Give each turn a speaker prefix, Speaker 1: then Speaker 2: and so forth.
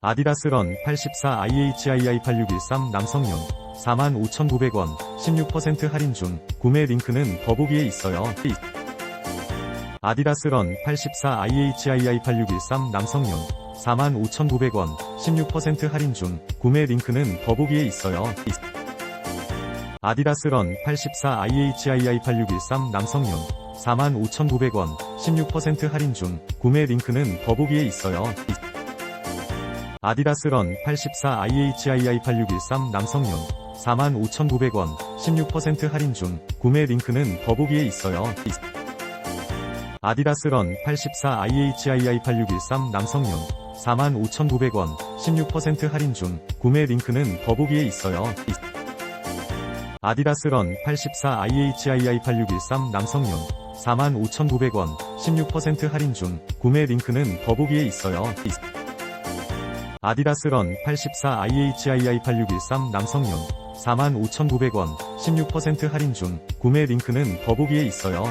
Speaker 1: 아디다스 런 84 IHII 8613 남성용 45,900원 16% 할인 중 구매 링크는 더보기에 있어요. 아디다스 런 84 IHII 8613 남성용 45,900원 16% 할인 중 구매 링크는 더보기에 있어요. 아디다스 런 84 IHII 8613 남성용 45,900원 16% 할인 중 구매 링크는 더보기에 있어요. 아디다스 런 84 IHII 8613 남성용 45,900원 16% 할인 중 구매 링크는 더보기에 있어요. 아디다스 런 84 IHII 8613 남성용 45,900원 16% 할인 중 구매 링크는 더보기에 있어요. 아디다스 런 84 IHII 8613 남성용 45,900원 16% 할인 중 구매 링크는 더보기에 있어요. 아디다스 런 84 IHII 8613 남성용 45,900원 16% 할인 중 구매 링크는 더보기에 있어요.